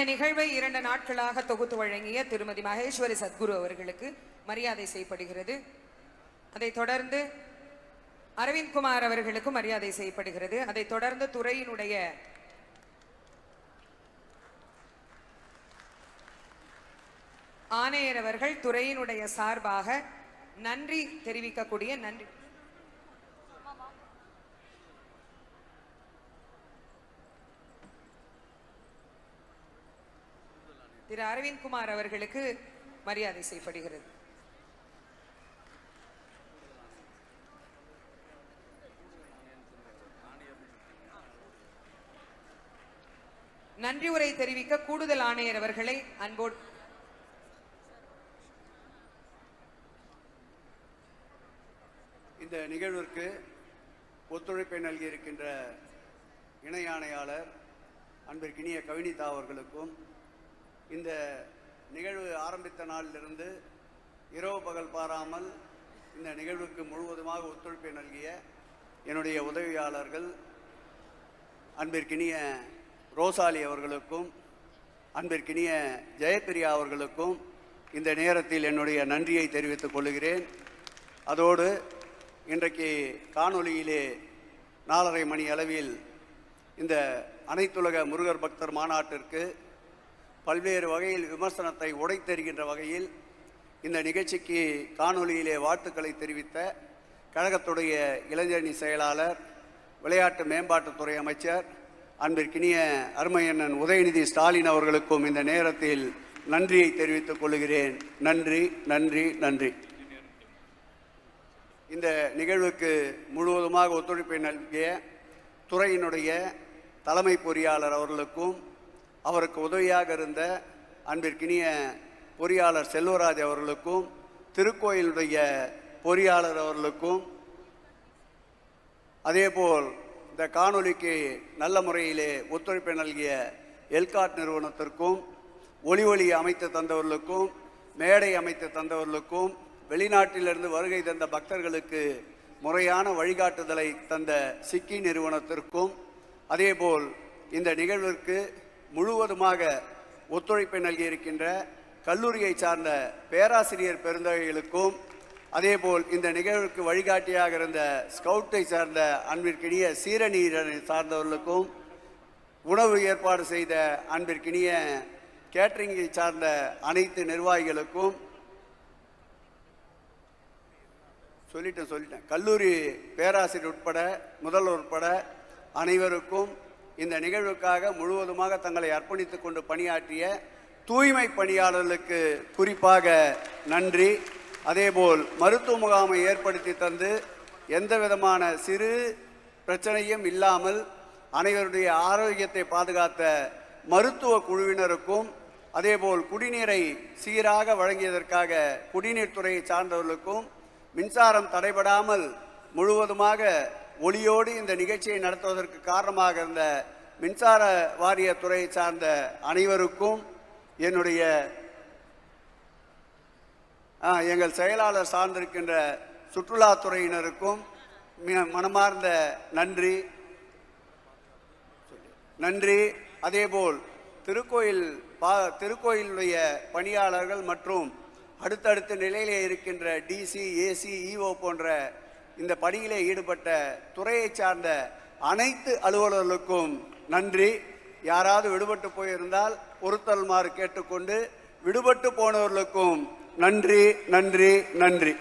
இந்த நிகழ்வை இரண்டு நாட்களாக தொகுத்து வழங்கிய திருமதி மகேஸ்வரி சத்குரு அவர்களுக்கு மரியாதை செய்யப்படுகிறது. அதைத் தொடர்ந்து அரவிந்த் குமார் அவர்களுக்கு மரியாதை செய்யப்படுகிறது. அதைத் தொடர்ந்து துறையினுடைய ஆணையர் அவர்கள் துறையினுடைய சார்பாக நன்றி தெரிவிக்கக்கூடிய நன்றி திரு அரவிந்த் குமார் அவர்களுக்கு மரியாதை செய்யப்படுகிறது. நன்றி உரை தெரிவிக்க கூடுதல் ஆணையர் அவர்களை அன்போடு இந்த நிகழ்விற்கு ஒத்துழைப்பை நல்கியிருக்கின்ற இணை ஆணையாளர் அன்பிற்கினிய கவினிதா அவர்களுக்கும் இந்த நிகழ்வு ஆரம்பித்த நாளிலிருந்து இரவு பகல் பாராமல் இந்த நிகழ்வுக்கு முழுவதுமாக ஒத்துழைப்பை நல்கிய என்னுடைய உதவியாளர்கள் அன்பிற்கினிய ரோசாலி அவர்களுக்கும் அன்பிற்கினிய ஜெயப்பிரியா அவர்களுக்கும் இந்த நேரத்தில் என்னுடைய நன்றியை தெரிவித்துக் கொள்கிறேன். அதோடு இன்றைக்கு காணொலியிலே நாலரை மணி அளவில் இந்த அனைத்துலக முருகர் பக்தர் மாநாட்டிற்கு பல்வேறு வகையில் விமர்சனத்தை உடைத்தெறிகின்ற வகையில் இந்த நிகழ்ச்சிக்கு காணொளியிலே வாழ்த்துக்களை தெரிவித்த கழகத்துடைய இளைஞரணி செயலாளர் விளையாட்டு மேம்பாட்டுத்துறை அமைச்சர் அன்பிற்கினிய அருமையண்ணன் உதயநிதி ஸ்டாலின் அவர்களுக்கும் இந்த நேரத்தில் நன்றியை தெரிவித்துக் கொள்கிறேன். நன்றி நன்றி நன்றி. இந்த நிகழ்வுக்கு முழுவதுமாக ஒத்துழைப்பை நல்கிய துறையினுடைய தலைமை பொறியாளர் அவர்களுக்கும் அவருக்கு உதவியாக இருந்த அன்பிற்கினிய பொறியாளர் செல்வராஜ் அவர்களுக்கும் திருக்கோயிலுடைய பொறியாளர் அவர்களுக்கும் அதேபோல் இந்த காணொலிக்கு நல்ல முறையிலே ஒத்துழைப்பை நல்கிய எல்காட் நிறுவனத்திற்கும் ஒளி ஒளி அமைத்து தந்தவர்களுக்கும் மேடை அமைத்து தந்தவர்களுக்கும் வெளிநாட்டிலிருந்து வருகை தந்த பக்தர்களுக்கு முறையான வழிகாட்டுதலை தந்த சிக்கி நிறுவனத்திற்கும் அதேபோல் இந்த நிகழ்விற்கு முழுவதுமாக ஒத்துழைப்பை நல்கியிருக்கின்ற கல்லூரியை சார்ந்த பேராசிரியர் பெருந்தகைகளுக்கும் அதேபோல் இந்த நிகழ்வுக்கு வழிகாட்டியாக இருந்த ஸ்கவுட்டை சார்ந்த அன்பிற்கினிய சீரநீரனை சார்ந்தவர்களுக்கும் உணவு ஏற்பாடு செய்த அன்பிற்கினிய கேட்டரிங்கை சார்ந்த அனைத்து நிர்வாகிகளுக்கும் சொல்லிட்டேன் சொல்லிட்டேன். கல்லூரி பேராசிரியர் உட்பட முதல்வர் உட்பட அனைவருக்கும் இந்த நிகழ்வுக்காக முழுவதுமாக தங்களை அர்ப்பணித்துக் கொண்டு பணியாற்றிய தூய்மை பணியாளர்களுக்கு குறிப்பாக நன்றி. அதேபோல் மருத்துவ முகாமை ஏற்படுத்தி தந்து எந்த விதமான சிறு பிரச்சனையும் இல்லாமல் அனைவருடைய ஆரோக்கியத்தை பாதுகாத்த மருத்துவ குழுவினருக்கும் அதேபோல் குடிநீரை சீராக வழங்கியதற்காக குடிநீர் துறையை சார்ந்தவர்களுக்கும் மின்சாரம் தடைபடாமல் முழுவதுமாக ஒளியோடு இந்த நிகழ்ச்சியை நடத்துவதற்கு காரணமாக இருந்த மின்சார வாரிய துறையை சார்ந்த அனைவருக்கும் என்னுடைய எங்கள் செயலாளர் சார்ந்திருக்கின்ற சுற்றுலாத்துறையினருக்கும் மனமார்ந்த நன்றி. நன்றி. அதேபோல் திருக்கோயில் பா திருக்கோயிலுடைய பணியாளர்கள் மற்றும் அடுத்தடுத்த நிலையிலே இருக்கின்ற டிசி ஏசி இஓ போன்ற இந்த பணியிலே ஈடுபட்ட துறையை சார்ந்த அனைத்து அலுவலர்களுக்கும் நன்றி. யாராவது விடுபட்டு போயிருந்தால் பொறுத்தல்மாறு கேட்டுக்கொண்டு விடுபட்டு போனவர்களுக்கும் நன்றி நன்றி நன்றி.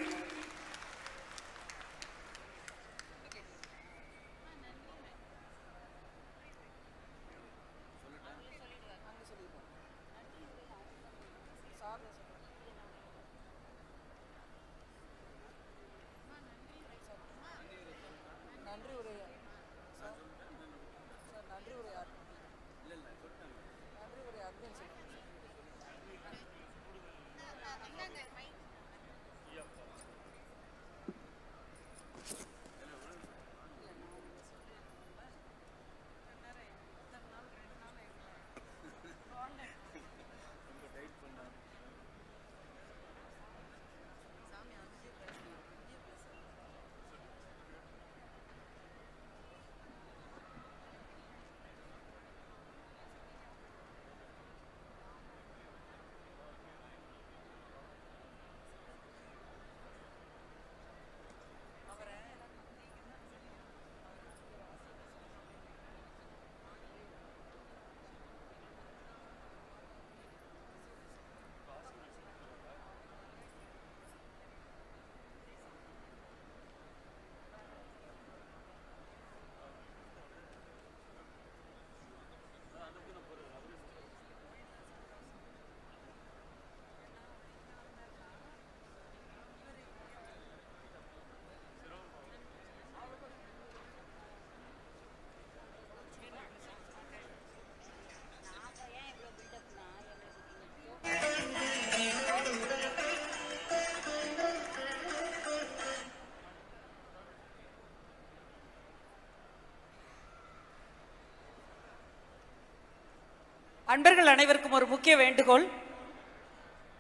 அன்பர்கள் அனைவருக்கும் ஒரு முக்கிய வேண்டுகோள்.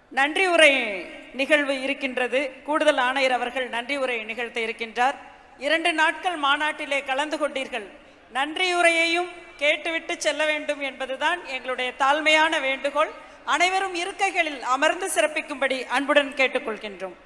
நன்றி உரை நிகழ்வு இருக்கின்றது. கூடுதல் ஆணையர் அவர்கள் நன்றி உரை நிகழ்த்த இருக்கின்றார். இரண்டு நாட்கள் மாநாட்டிலே கலந்து கொண்டீர்கள். நன்றியுரையையும் கேட்டுவிட்டு செல்ல வேண்டும் என்பதுதான் எங்களுடைய தாழ்மையான வேண்டுகோள். அனைவரும் இருக்கைகளில் அமர்ந்து சிறப்பிக்கும்படி அன்புடன் கேட்டுக்கொள்கின்றோம்.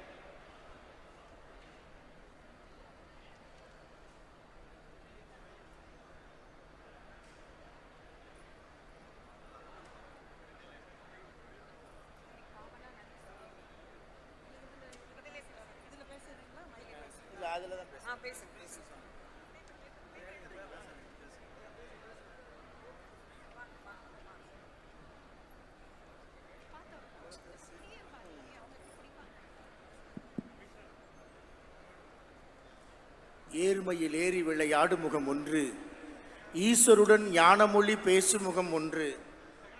ஏர்மையில் ஏறி விளையாடு முகம் ஒன்று ஈஸ்வருடன் ஞானமொழி பேசும் முகம் ஒன்று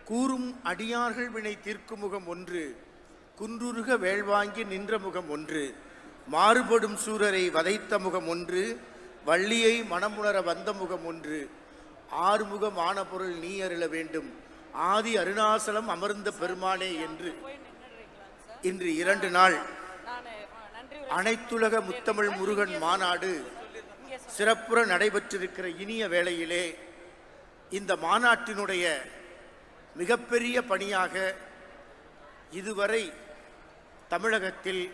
கூறும் அடியார்கள் வினை தீர்க்கும் முகம் ஒன்று குன்றுருக வேள்வாங்கி நின்ற முகம் ஒன்று. மாறுபடும் சூரரை வதைத்த முகம் ஒன்று வள்ளியை மனமுணர வந்த முகம் ஒன்று. ஆறுமுகம் ஆன பொருள் நீ அருள வேண்டும். ஆதி அருணாசலம் அமர்ந்த பெருமானே என்று. இன்று இரண்டு நாள். அனைத்துலக முத்தமிழ் முருகன் மாநாடு சிறப்புற நடைபெற்றிருக்கிற இனிய வேளையிலே இந்த மாநாட்டினுடைய மிகப்பெரிய பணியாக இதுவரை தமிழகத்தில்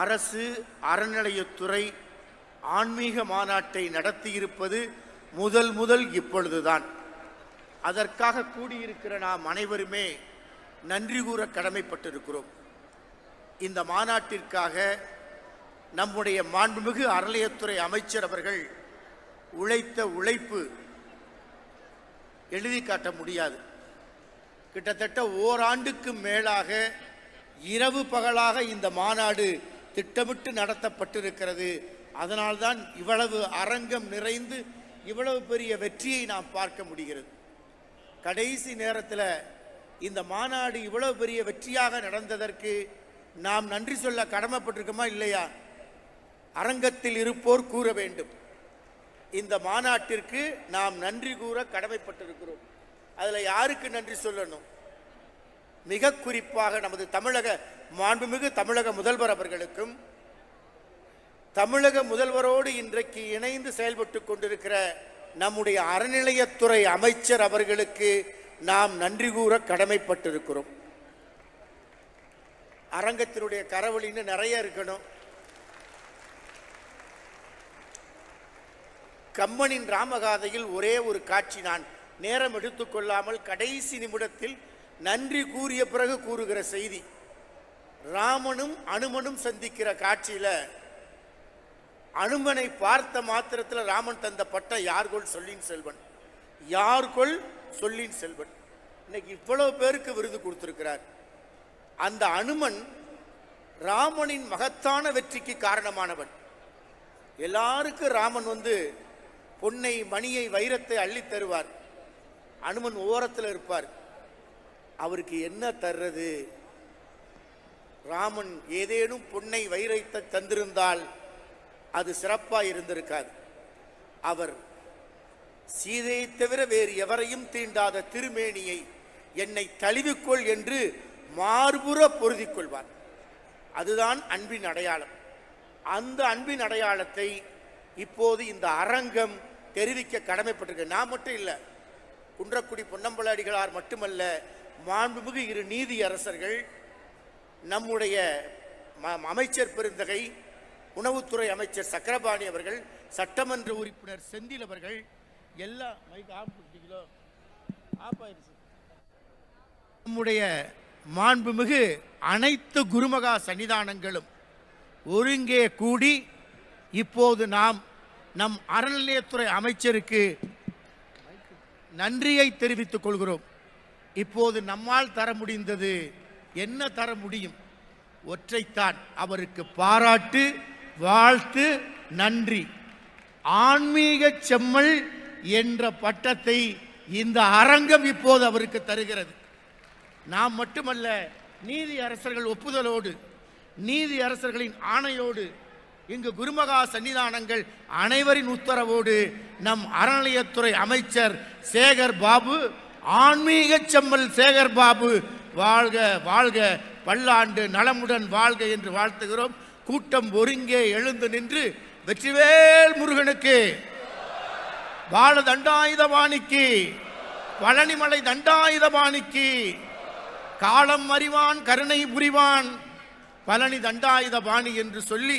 அரசு அறநிலையத்துறை ஆன்மீக மாநாட்டை நடத்தியிருப்பது முதல் முதல் இப்பொழுதுதான். அதற்காக கூடியிருக்கிற நாம் அனைவருமே நன்றி கூற கடமைப்பட்டிருக்கிறோம். இந்த மாநாட்டிற்காக நம்முடைய மாண்புமிகு அறநிலையத்துறை அமைச்சர் அவர்கள் உழைத்த உழைப்பு எழுதி காட்ட முடியாது. கிட்டத்தட்ட ஓராண்டுக்கு மேலாக இரவு பகலாக இந்த மாநாடு திட்டமிட்டு நடத்தப்பட்டிருக்கிறது. அதனால்தான் இவ்வளவு அரங்கம் நிறைந்து இவ்வளவு பெரிய வெற்றியை நாம் பார்க்க முடிகிறது. கடைசி நேரத்தில் இந்த மாநாடு இவ்வளவு பெரிய வெற்றியாக நடந்ததற்கு நாம் நன்றி சொல்ல கடமைப்பட்டிருக்கோமா இல்லையா? அரங்கத்தில் இருப்போர் கூற வேண்டும். இந்த மாநாட்டிற்கு நாம் நன்றி கூற கடமைப்பட்டிருக்கிறோம். அதில் யாருக்கு நன்றி சொல்லணும்? மிக குறிப்பாக நமது தமிழக மாண்புமிகு தமிழக முதல்வர் அவர்களுக்கும் தமிழக முதல்வரோடு இன்றைக்கு இணைந்து செயல்பட்டு கொண்டிருக்கிற நம்முடைய அறநிலையத்துறை அமைச்சர் அவர்களுக்கு நாம் நன்றி கூற கடமைப்பட்டிருக்கிறோம். அரங்கத்தினுடைய கரவழின்னு நிறைய இருக்கணும். கம்மனின் ராமகாதையில் ஒரே ஒரு காட்சி நான் நேரம் எடுத்துக்கொள்ளாமல் கடைசி நிமிடத்தில் நன்றி கூறிய பிறகு கூறுகிற செய்தி ராமனும் அனுமனும் சந்திக்கிற காட்சியில் அனுமனை பார்த்த மாத்திரத்தில் ராமன் தந்த பட்டம் யார்கொள் சொல்லின் செல்வன்? யார்கொள் சொல்லின் செல்வன்? இன்னைக்கு இவ்வளவு பேருக்கு விருது கொடுத்துருக்கிறார். அந்த அனுமன் ராமனின் மகத்தான வெற்றிக்கு காரணமானவன். எல்லாருக்கும் ராமன் வந்து பொன்னை மணியை வைரத்தை அள்ளித் தருவார். அனுமன் ஓரத்தில் இருப்பார். அவருக்கு என்ன தர்றது? ராமன் ஏதேனும் பொன்னை வைரைத்த தந்திருந்தால் அது சிறப்பாக இருந்திருக்காது. அவர் சீதையை தவிர வேறு எவரையும் தீண்டாத திருமேனியை என்னை தழுவிக்கொள் என்று மார்புற பொருதிக் கொள்வார். அதுதான் அன்பின் அடையாளம். அந்த அன்பின் அடையாளத்தை இப்போது இந்த அரங்கம் தெரிவிக்க கடமைப்பட்டிருக்கு. நான் மட்டும் இல்லை குன்றக்குடி பொன்னம்பலாடிகளார் மட்டுமல்ல மாண்புமிகு இரு நீதி அரசர்கள் நம்முடைய ம- அமைச்சர் பெருந்தகை உணவுத்துறை அமைச்சர் சக்கரபாணி அவர்கள் சட்டமன்ற உறுப்பினர் செந்தில் அவர்கள் எல்லா மைக் ஆஃப் பண்ணிட்டீங்களோ? ஆஃப் நம்முடைய மாண்புமிகு அனைத்து குருமகா சன்னிதானங்களும் ஒருங்கே கூடி இப்போது நாம் நம் அறநிலையத்துறை அமைச்சருக்கு நன்றியை தெரிவித்துக் கொள்கிறோம். இப்போது நம்மால் தர முடிந்தது என்ன தர முடியும்? ஒற்றைத்தான் அவருக்கு பாராட்டு வாழ்த்து நன்றி. ஆன்மீக செம்மல் என்ற பட்டத்தை இந்த அரங்கம் இப்போது அவருக்கு தருகிறது. நாம் மட்டுமல்ல நீதி அரசர்கள் ஒப்புதலோடு நீதி அரசர்களின் ஆணையோடு இங்கு குருமகா சன்னிதானங்கள் அனைவரின் உத்தரவோடு நம் அறநிலையத்துறை அமைச்சர் சேகர் பாபு ஆன்மீக செம்மல் சேகர் பாபு வாழ்க வாழ்க பல்லாண்டு நலமுடன் வாழ்க என்று வாழ்த்துகிறோம். கூட்டம் ஒருங்கே எழுந்து நின்று வெற்றிவேல் முருகனுக்கு. வாழ தண்டாயுதபாணிக்கு பழனிமலை தண்டாயுதபாணிக்கு. காலம் அறிவான் கருணை புரிவான். பழனி தண்டாயுதபாணி என்று சொல்லி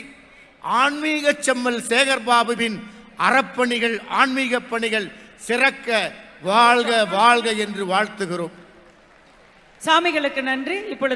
ஆன்மீக செம்மல் சேகர் பாபுவின் அறப்பணிகள் ஆன்மீக பணிகள் சிறக்க வாழ்க வாழ்க என்று வாழ்த்துகிறோம். சாமிகளுக்கு நன்றி. இப்பொழுது